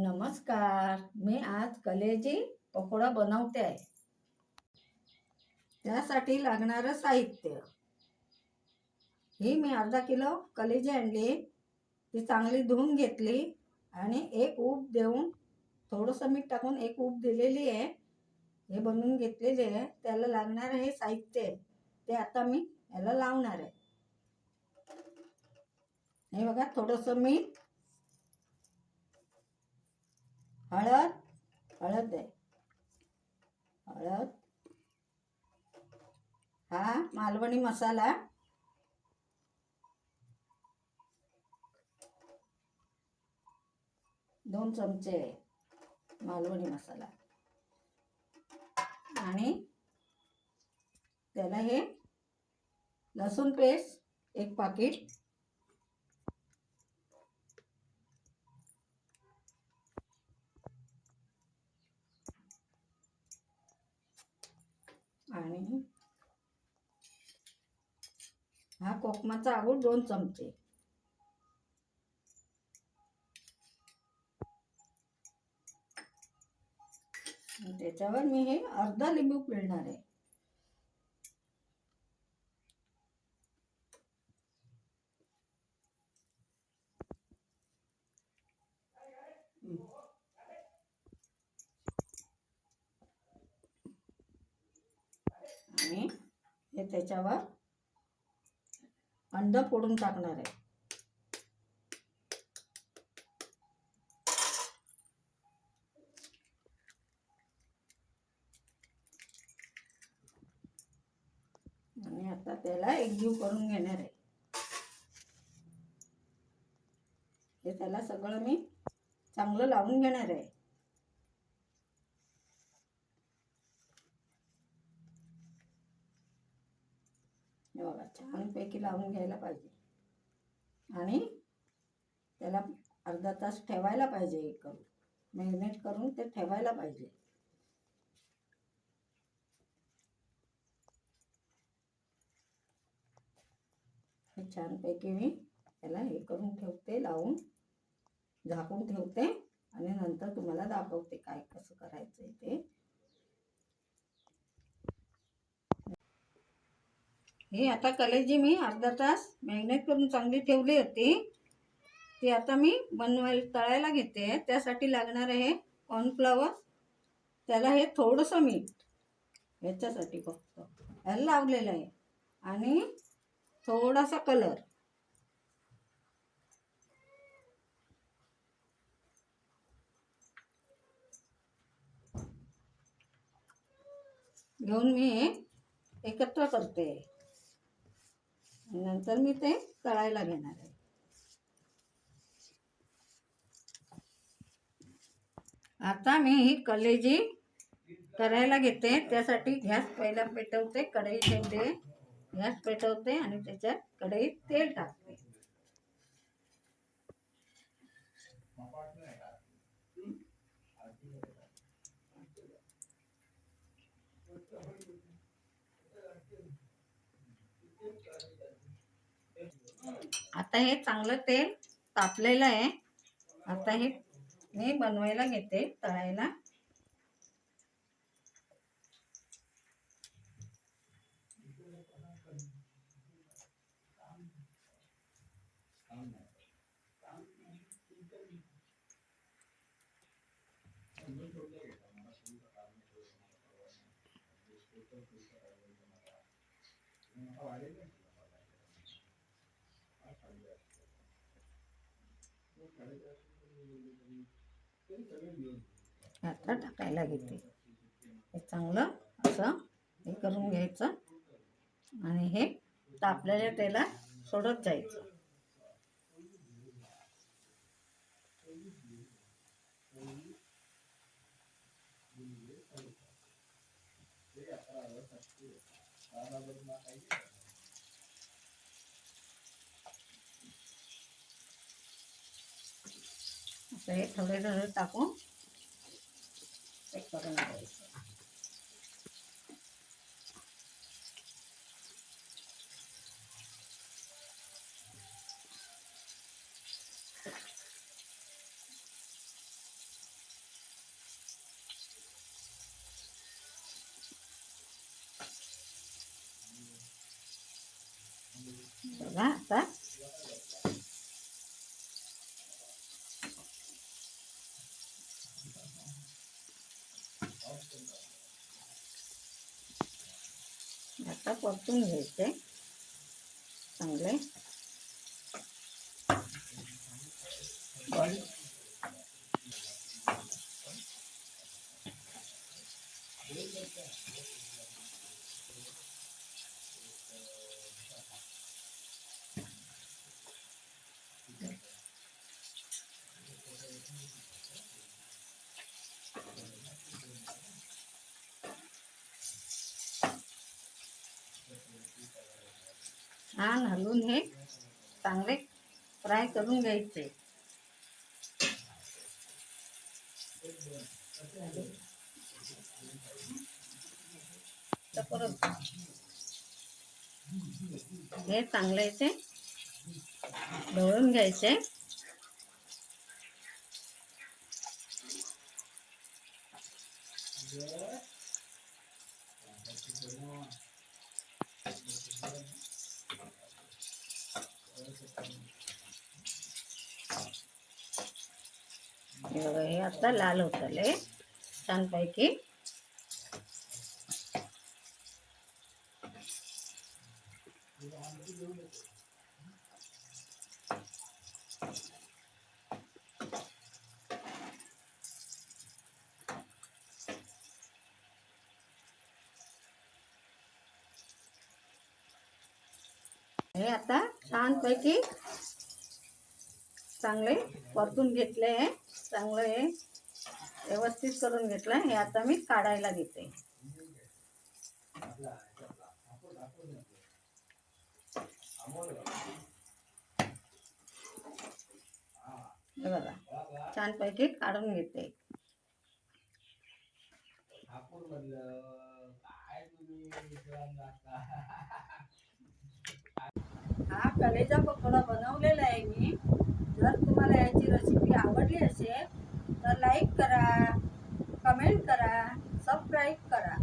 नमस्कार. मी आज कलेजी पकोडा बनवते आहे. त्यासाठी लागणारं साहित्य. ही मी अर्धा किलो कलेजी आणली. ती चांगली धुवून घेतली आणि एक ऊब देऊन थोडंसं मीठ टाकून एक ऊब दिलेली आहे. हे बनवून घेतलेले आहे. त्याला लागणारं हे साहित्य. आहे ते आता मी याला लावणार आहे. हे बघा थोडंसं मीठ हळद हळद आहे हळद. हा मालवणी मसाला. दोन चमचे मालवणी मसाला. आणि त्याला हे लसूण पेस्ट एक पाकिट आणि हा कोकमाचा आगूळ दोन चमचे. त्याच्यावर मी हे अर्धा लिंबू पिळणार आहे आणि हे त्याच्यावर अंड फोडून टाकणार आहे. आणि आता त्याला एकजीव करून घेणार आहे. हे त्याला सगळं मी चांगलं लावून घेणार आहे. हे बघा छानपैकी लावून घ्यायला पाहिजे. आणि त्याला अर्धा तास ठेवायला पाहिजे हे करून मॅरिनेट करून ते ठेवायला पाहिजे. छानपैकी मी त्याला हे करून ठेवते लावून झाकून ठेवते आणि नंतर तुम्हाला दाखवते काय कसं करायचं आहे ते. हे आता कलेजी मी अर्धा तास मॅग्नेट करून चांगली ठेवली होती. ती आता मी बनवायला तळायला घेते. त्यासाठी लागणार आहे कॉर्नफ्लॉवर त्याला हे थोडंसं मीठ. ह्याच्यासाठी फक्त. ह्याला लावलेलं आहे. आणि थोडासा कलर घेऊन मी एकत्र करते. नंतर मी ते तळायला घेणार आहे. आता मी ही कलेजी करायला घेते त्यासाठी गॅस पहिला पेटवते कढई ठेवते. गॅस पेटवते आणि त्याच्यात कढईत तेल टाकते. आता हे चांगलं तेल तापलेलं आहे. आता हे मी बनवायला घेते तळायला. आता टाकायला घेते. हे चांगलं असं हे करून घ्यायचं. आणि हे तापलेल्या तेलात सोडत जायचं. हे थोडंसं टाकून करून घ्यायचं बघा आता आता परतून घ्यायचे. चांगले छान हलवून हे चांगले फ्राय करून घ्यायचे. परत हे चांगले याचे ढवळून घ्यायचे. हे बघा हे आता लाल होत आले छानपैकी. हे आता छानपैकी चांगले परतून घेतले आहे. चांगलं हे व्यवस्थित करून घेतलं हे आता मी काढायला घेते. बघा. छानपैकी काढून घेते. हा कलेचा पकोडा बनवलेला आहे मी. तुम्हाला याची रेसिपी आवडली असेल तर लाईक करा कमेंट करा सबस्क्राईब करा.